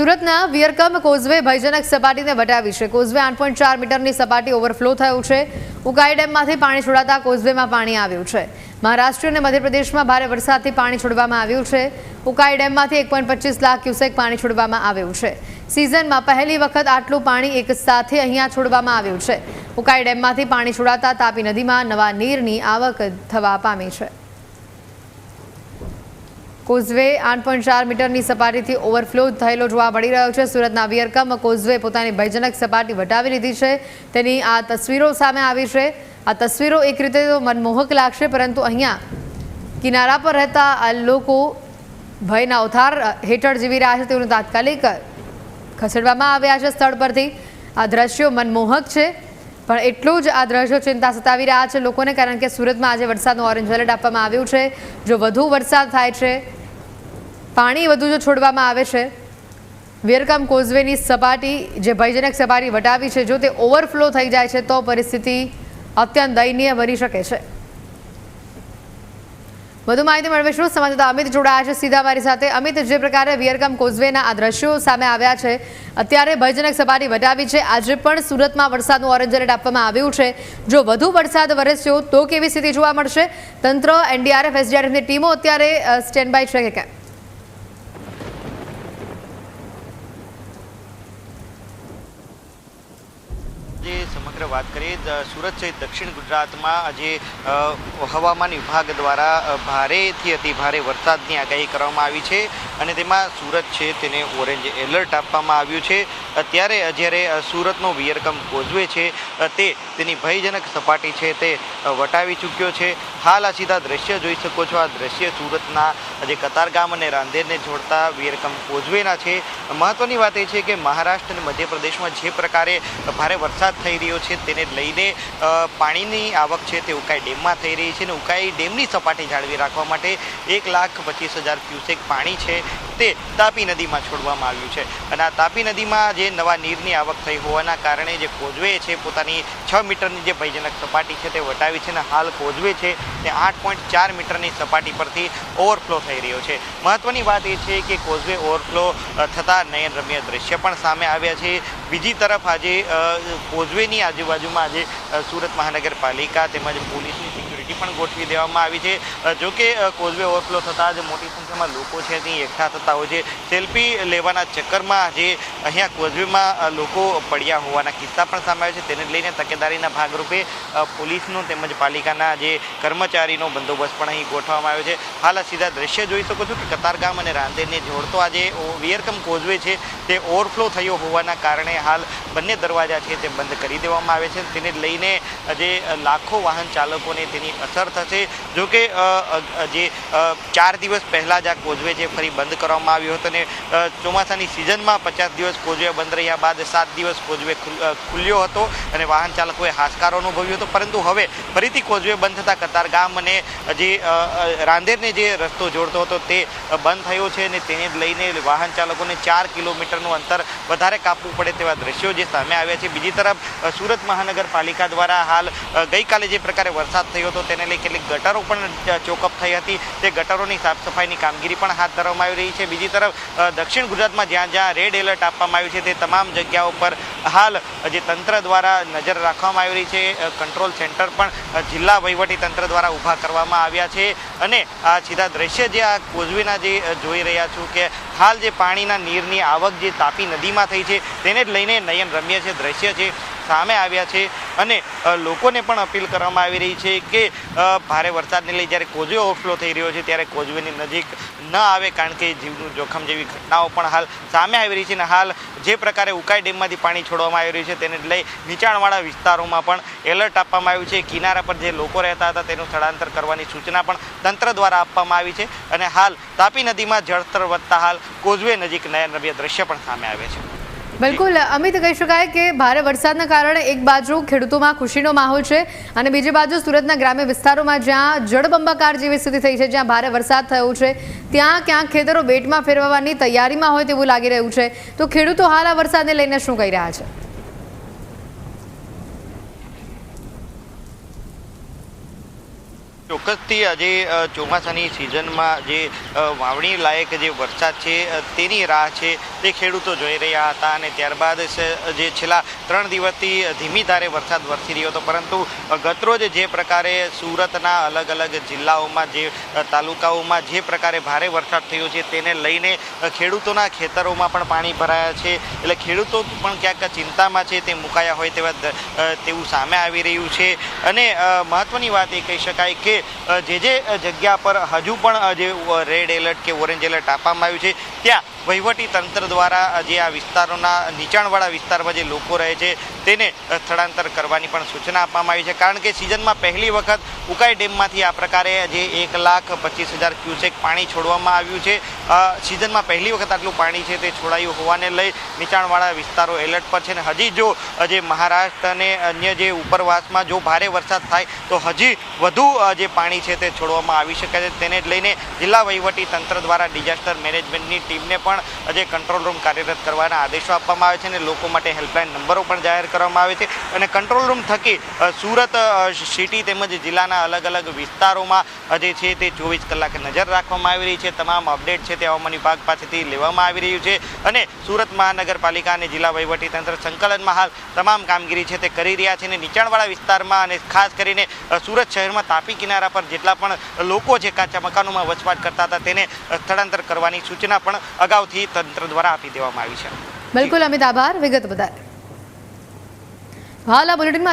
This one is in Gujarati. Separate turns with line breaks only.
સુરતના વિયરકમ કોઝવે ભયજનક સપાટીને વટાવી છે. કોઝવે આઠ પોઈન્ટ ચાર મીટરની સપાટી ઓવરફ્લો થયું છે. ઉકાઈ ડેમમાંથી પાણી છોડાતા કોઝવેમાં પાણી આવ્યું છે. મહારાષ્ટ્ર અને મધ્યપ્રદેશમાં ભારે વરસાદથી પાણી છોડવામાં આવ્યું છે. ઉકાઈ ડેમમાંથી એક પોઈન્ટ પચીસ લાખ ક્યુસેક પાણી છોડવામાં આવ્યું છે. સિઝનમાં પહેલી વખત આટલું પાણી એક સાથે અહીંયા છોડવામાં આવ્યું છે. ઉકાઈ ડેમમાંથી પાણી છોડાતા તાપી નદીમાં નવા નીરની આવક થવા પામી છે. કોઝવે આઠ પોઈન્ટ ચાર મીટરની સપાટીથી ઓવરફ્લો થયેલો જોવા મળી રહ્યો છે. સુરતના વિયરકમ કોઝવે પોતાની ભયજનક સપાટી વટાવી લીધી છે. તેની આ તસવીરો સામે આવી છે. આ તસવીરો એક રીતે તો મનમોહક લાગશે, પરંતુ અહીંયા કિનારા પર રહેતા આ લોકો ભયના ઉથાર હેઠળ જીવી રહ્યા છે. તેઓને તાત્કાલિક ખસેડવામાં આવ્યા છે સ્થળ પરથી. આ દ્રશ્યો મનમોહક છે, પણ એટલું જ આ દ્રશ્યો ચિંતા સતાવી રહ્યા છે લોકોને, કારણ કે સુરતમાં આજે વરસાદનું ઓરેન્જ એલર્ટ આપવામાં આવ્યું છે. જો વધુ વરસાદ થાય છે પાણી વધુ જો છોડવામાં આવે છે? વેરકામ કોઝવેની સપાટી જે ભયજનક સપાટી વટાવી છે, જો તે ઓવરફ્લો થઈ જાય છે, તો પરિસ્થિતિ અત્યંત દયનીય બની શકે છે. વધુ માહિતી મેળવીશું. સંવાદદાતા અમિત જોડાયા છે સીધા મારી સાથે. અમિત, જે પ્રકારે વિયરકમ કોઝવેના આ દ્રશ્યો સામે આવ્યા છે, અત્યારે ભયજનક સપાટી વટાવી છે. આજે પણ સુરતમાં વરસાદનું ઓરેન્જ એલર્ટ આપવામાં આવ્યું છે. જો વધુ વરસાદ વરસ્યો, તો કેવી સ્થિતિ જોવા મળશે? તંત્ર, એનડીઆરએફ, એસડીઆરએફની ટીમો અત્યારે સ્ટેન્ડ બાય છે કે કેમ?
જે સમગ્ર વાત કરીએ સુરત સહિત દક્ષિણ ગુજરાતમાં આજે હવામાન વિભાગ દ્વારા ભારેથી અતિ ભારે વરસાદની આગાહી કરવામાં આવી છે. અને તેમાં સુરત છે તેને ઓરેન્જ એલર્ટ આપવામાં આવ્યું છે. અત્યારે જ્યારે સુરતનો વિયરકમ કોઝવે છે તે તેની ભયજનક સપાટી છે તે વટાવી ચૂક્યો છે. હાલ આ સીધા દ્રશ્ય જોઈ શકો છો. આ દ્રશ્ય સુરતના જે કતારગામ અને રાંદેરને જોડતા વિયરકમ કોઝવેના છે. મહત્વની વાત એ છે કે મહારાષ્ટ્ર અને મધ્યપ્રદેશમાં જે પ્રકારે ભારે વરસાદ થઈ રહ્યો છે તેને લઈને પાણીની આવક છે તે ઉકાઈ ડેમમાં થઈ રહી છે અને ઉકાઈ ડેમની સપાટી જાળવી રાખવા માટે એક લાખ પચીસ હજાર ક્યુસેક પાણી છે તે તાપી નદીમાં છોડવામાં આવ્યું છે. અને આ તાપી નદીમાં જે નવા નીરની આવક થઈ હોવાના કારણે જે કોઝવે છે, પોતાની છ મીટરની જે ભયજનક સપાટી છે તે વટાવી છે અને હાલ કોઝવે છે તે આઠ પોઈન્ટ ચાર મીટરની સપાટી પરથી ઓવરફ્લો થઈ રહ્યો છે. મહત્વની વાત એ છે કે કોઝવે ઓવરફ્લો થતાં નયન રમ્ય દ્રશ્ય પણ સામે આવ્યા છે. બીજી તરફ આજે કોઝવેની આજુબાજુમાં આજે સુરત મહાનગરપાલિકા તેમજ પોલીસની પણ ગોઠવી દેવામાં આવી છે. જો કે કોઝવે ઓવરફ્લો થતાં જ મોટી સંખ્યામાં લોકો છે ત્યાં એકઠા થતા હોય છે. સેલ્ફી લેવાના ચક્કરમાં આજે અહીંયા કોઝવેમાં લોકો પડ્યા હોવાના કિસ્સા પણ સામે આવ્યા છે. તેને લઈને તકેદારીના ભાગરૂપે પોલીસનો તેમજ પાલિકાના જે કર્મચારીનો બંદોબસ્ત પણ અહીં ગોઠવવામાં આવ્યો છે. હાલ આ સીધા દ્રશ્ય જોઈ શકો છો કે કતારગામ અને રાંદેરને જોડતો આજે ઓ- વિયરકમ કોઝવે છે તે ઓવરફ્લો થયો હોવાના કારણે હાલ બંને દરવાજા છે તે બંધ કરી દેવામાં આવે છે. તેને લઈને જે લાખો વાહન ચાલકોને તેની અસર થશે જો કે અ, અ, જે ચાર દિવસ પહેલાં જ આ કોઝવે છે ફરી બંધ કરવામાં આવ્યો હતો અને ચોમાસાની સિઝનમાં પચાસ દિવસ કોઝવે બંધ રહ્યા બાદ સાત દિવસ કોઝવે ખુલ્યો હતો અને વાહન ચાલકોએ હાશકારો અનુભવ્યો હતો. પરંતુ હવે ફરીથી કોઝવે બંધ થતાં કતારગામ અને જે રાંદેરને જે રસ્તો જોડતો હતો તે બંધ થયો છે અને તેને લઈને વાહન ચાલકોને ચાર કિલોમીટરનું અંતર વધારે કાપવું પડે તેવા દ્રશ્યો જે સામે આવ્યા છે. બીજી તરફ સુરત મહાનગરપાલિકા દ્વારા હાલ ગઈકાલે જે પ્રકારે વરસાદ થયો હતો તેને લઈ કેટલીક ગટરો પણ ચોકઅપ થઈ હતી. તે ગટરોની સાફ સફાઈની કામગીરી પણ હાથ ધરવામાં આવી રહી છે. બીજી તરફ દક્ષિણ ગુજરાતમાં જ્યાં જ્યાં રેડ એલર્ટ આપવામાં આવ્યું છે, તે તમામ જગ્યાઓ પર હાલ જે તંત્ર દ્વારા નજર રાખવામાં આવી રહી છે. કંટ્રોલ સેન્ટર પણ જિલ્લા વહીવટી તંત્ર દ્વારા ઊભા કરવામાં આવ્યા છે. અને આ સીધા દ્રશ્ય જે આ કોઝવેના જે જોઈ રહ્યા છું કે હાલ જે પાણીના નીરની આવક જે તાપી નદીમાં થઈ છે, તેને જ લઈને નયન રમ્ય છે. દ્રશ્ય છે સામે આવ્યા છે અને લોકોને પણ અપીલ કરવામાં આવી રહી છે કે ભારે વરસાદને લઈ જ્યારે કોઝવે ઓવરફ્લો થઈ રહ્યો છે ત્યારે કોઝવેની નજીક ન આવે કારણ કે જીવનું જોખમ જેવી ઘટનાઓ પણ હાલ સામે આવી રહી છે અને હાલ જે પ્રકારે ઉકાઈ ડેમમાંથી પાણી છોડવામાં આવી રહ્યું છે તેને લઈ નીચાણવાળા વિસ્તારોમાં પણ એલર્ટ આપવામાં આવ્યું છે. કિનારા પર જે લોકો રહેતા હતા તેનું સ્થળાંતર કરવાની સૂચના પણ તંત્ર દ્વારા આપવામાં આવી છે અને હાલ તાપી નદીમાં જળસ્તર વધતા હાલ કોઝવે નજીક નયન રમ્ય દ્રશ્ય પણ સામે આવે છે.
બિલકુલ, અમિત, કહી શકાય કે ભારે વરસાદના કારણે એક બાજુ ખેડૂતોમાં ખુશીનો માહોલ છે અને બીજી બાજુ સુરતના ગ્રામ્ય વિસ્તારોમાં જ્યાં જળબંબાકાર જેવી સ્થિતિ થઈ છે, જ્યાં ભારે વરસાદ થયો છે, ત્યાં ક્યાંક ખેતરો બેટમાં ફેરવવાની તૈયારીમાં હોય તેવું લાગી રહ્યું છે. તો ખેડૂતો હાલ આ વરસાદને લઈને શું કહી રહ્યા છે?
ચોક્કસથી આજે ચોમાસાની સિઝનમાં જે વાવણી લાયક જે વરસાદ છે તેની રાહ છે તે ખેડૂતો જોઈ રહ્યા હતા અને ત્યારબાદ જે છેલ્લા ત્રણ દિવસથી ધીમી ધારે વરસાદ વરસી રહ્યો હતો. પરંતુ ગતરોજ જે પ્રકારે સુરતના અલગ અલગ જિલ્લાઓમાં જે તાલુકાઓમાં જે પ્રકારે ભારે વરસાદ થયો છે તેને લઈને ખેડૂતોના ખેતરોમાં પણ પાણી ભરાયા છે. એટલે ખેડૂતો પણ ક્યાંક ચિંતામાં છે, તે મુકાયા હોય તેવા તેવું સામે આવી રહ્યું છે. અને મહત્ત્વની વાત એ કહી શકાય કે જે જે જગ્યા પર હજુ પણ જે રેડ એલર્ટ કે ઓરેન્જ એલર્ટ આપવામાં આવ્યું છે, ત્યાં વહીવટી તંત્ર દ્વારા જે આ વિસ્તારોના નીચાણવાળા વિસ્તારમાં જે લોકો રહે છે, તેને સ્થળાંતર કરવાની પણ સૂચના આપવામાં આવી છે. કારણ કે સિઝનમાં પહેલી વખત ઉકાઈ ડેમમાંથી આ પ્રકારે જે એક લાખ પચીસ હજાર ક્યુસેક પાણી છોડવામાં આવ્યું છે. સિઝનમાં પહેલી વખત આટલું પાણી છે તે છોડાયું હોવાને લઈ નીચાણવાળા વિસ્તારો એલર્ટ પર છે અને હજી જો જે મહારાષ્ટ્ર અને અન્ય જે ઉપરવાસમાં જો ભારે વરસાદ થાય, તો હજી વધુ જે પાણી છે તે છોડવામાં આવી શકે છે. તેને લઈને જિલ્લા વહીવટી તંત્ર દ્વારા ડિઝાસ્ટર મેનેજમેન્ટની ટીમને પણ આજે કંટ્રોલ રૂમ કાર્યરત કરવાના આદેશો આપવામાં આવે છે અને લોકો માટે હેલ્પલાઇન નંબરો પણ જાહેર કરવામાં આવે છે. અને કંટ્રોલ રૂમ થકી સુરત સિટી તેમજ જિલ્લાના અલગ અલગ વિસ્તારોમાં જે છે તે ચોવીસ કલાક નજર રાખવામાં આવી રહી છે. તમામ અપડેટ છે તે હવામાન વિભાગ પાસેથી લેવામાં આવી રહ્યું છે. અને સુરત મહાનગરપાલિકા અને જિલ્લા વહીવટી તંત્ર સંકલનમાં હાલ તમામ કામગીરી છે તે કરી રહ્યા છે. અને નીચાણવાળા વિસ્તારમાં અને ખાસ કરીને સુરત શહેરમાં તાપી કિનારા પર જેટલા પણ લોકો છે કાચા મકાનોમાં વસવાટ કરતા હતા તેને સ્થળાંતર કરવાની સૂચના પણ અગાઉથી તંત્ર દ્વારા આપી દેવામાં આવી છે.
બિલકુલ, અમિત, આભાર. વિગત વધારે હાલ આ બુલેટિનમાં